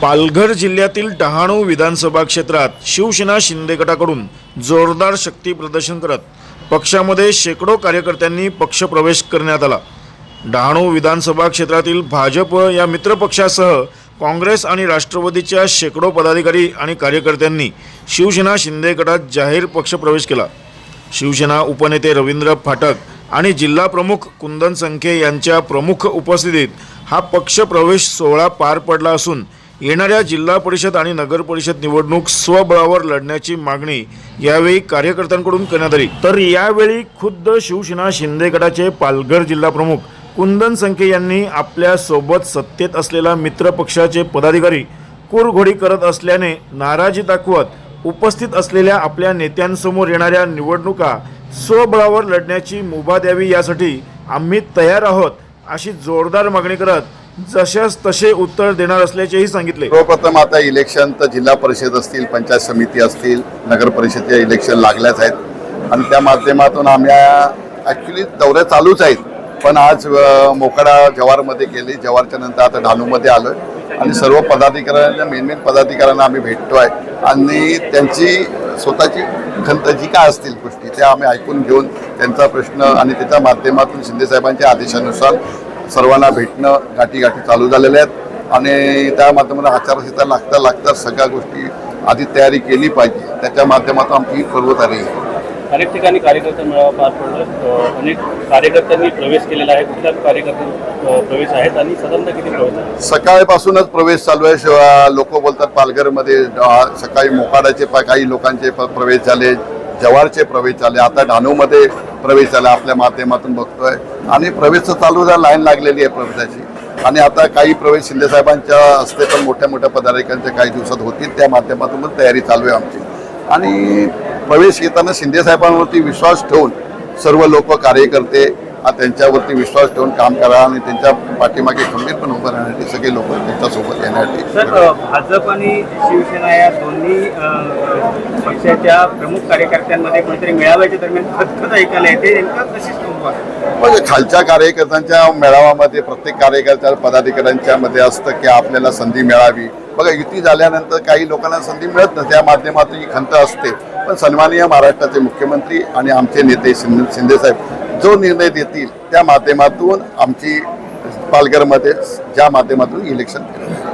पालघर जिल्ह्यातील डहाणू विधानसभा क्षेत्रात शिवसेना शिंदे गटाकडून जोरदार शक्ती प्रदर्शन करत पक्षामध्ये शेकडो कार्यकर्त्यांनी पक्षप्रवेश करण्यात आला. डहाणू विधानसभा क्षेत्रातील भाजप या मित्रपक्षासह काँग्रेस आणि राष्ट्रवादीच्या शेकडो पदाधिकारी आणि कार्यकर्त्यांनी शिवसेना शिंदे गटात जाहीर पक्षप्रवेश केला. शिवसेना उपनेते रवींद्र फाटक आणि जिल्हा प्रमुख कुंदन संखे यांच्या प्रमुख उपस्थितीत हा पक्षप्रवेश सोहळा पार पडला असून येणाऱ्या जिल्हा परिषद आणि नगर परिषद निवडणूक स्वबळावर लढण्याची मागणी यावेळी कार्यकर्त्यांकडून करण्यात आली. तर यावेळी खुद्द शिवसेना शिंदे गटाचे पालघर जिल्हा प्रमुख कुंदन संखे यांनी आपल्यासोबत सत्तेत असलेला मित्र पक्षाचे पदाधिकारी कुरघोडी करत असल्याने नाराजी दाखवत उपस्थित असलेल्या आपल्या नेत्यांसमोर येणाऱ्या निवडणुका स्वबळावर लढण्याची मुभा द्यावी यासाठी आम्ही तयार आहोत अशी जोरदार मागणी करत जशास तसे उत्तर देणार असल्याचेही सांगितले. सर्वप्रथम आता इलेक्शन तर जिल्हा परिषद असतील पंचायत समिती असतील नगर परिषदचे इलेक्शन लागल्याच आहेत. आणि त्या माध्यमातून आम्ही ॲक्च्युली दौरे चालूच आहेत. पण आज मोकडा जव्हारमध्ये गेली. जव्हारच्या नंतर आता ढाणूमध्ये आलो आणि सर्व पदाधिकाऱ्यांना मेन मेन पदाधिकाऱ्यांना आम्ही भेटतो आहे आणि त्यांची स्वतःची खंत जी काय असतील गोष्टी त्या आम्ही ऐकून घेऊन त्यांचा प्रश्न आणि त्याच्या माध्यमातून शिंदेसाहेबांच्या आदेशानुसार सर्वांना भेटणं गाठी गाठी चालू झालेल्या आहेत. आणि त्या माध्यमातून आचारसंहिता लागता लागता सगळ्या गोष्टी आधी तयारी केली पाहिजे. त्याच्या माध्यमातून आमची सर्व तयारी आहे. अनेक ठिकाणी कार्यकर्ता मेळावा पार पडला. अनेक कार्यकर्त्यांनी प्रवेश केलेला आहे. कुठल्या कार्यकर्ते प्रवेश आहेत आणि साधारणतः किती प्रवेश आहेत? सकाळपासूनच प्रवेश चालू आहे. शिवाय लोक बोलतात पालघरमध्ये सकाळी मोकाडाचे काही लोकांचे प्रवेश झाले. जव्हारचे प्रवेश झाले. आता डहाणूमध्ये प्रवेश झाला आपल्या माध्यमातून बघतोय. आणि प्रवेश तर चालू झाला लाईन लागलेली आहे प्रवेशाची. आणि आता काही प्रवेश शिंदेसाहेबांच्या हस्ते पण मोठ्या मोठ्या पदाधिकाऱ्यांच्या काही दिवसात होतील त्या माध्यमातून पण तयारी चालू आहे आमची. आणि प्रवेश घेताना शिंदेसाहेबांवरती विश्वास ठेवून सर्व लोक कार्यकर्ते हा त्यांच्यावरती विश्वास ठेवून काम करा आणि त्यांच्या पाठीमागे खंबीरपणे उभं राहण्यासाठी सगळे लोक त्यांच्यासोबत येण्यासाठी भाजप आणि शिवसेना या दोन्ही पक्षाच्या प्रमुख कार्यकर्त्यांमध्ये कोणीतरी मेळाव्याच्या दरम्यान खतखत ऐकायला येते म्हणजे खालच्या कार्यकर्त्यांच्या मेळाव्यामध्ये प्रत्येक कार्यकर्त्या पदाधिकाऱ्यांच्या मध्ये असतं की आपल्याला संधी मिळावी. बघा युती झाल्यानंतर काही लोकांना संधी मिळत नसते त्या माध्यमातून ही खंत असते. पण सन्माननीय महाराष्ट्राचे मुख्यमंत्री आणि आमचे नेते शिंदे शिंदेसाहेब जो निर्णय देतील त्या माध्यमातून आमची पालघरमध्ये ज्या माध्यमातून इलेक्शन केलं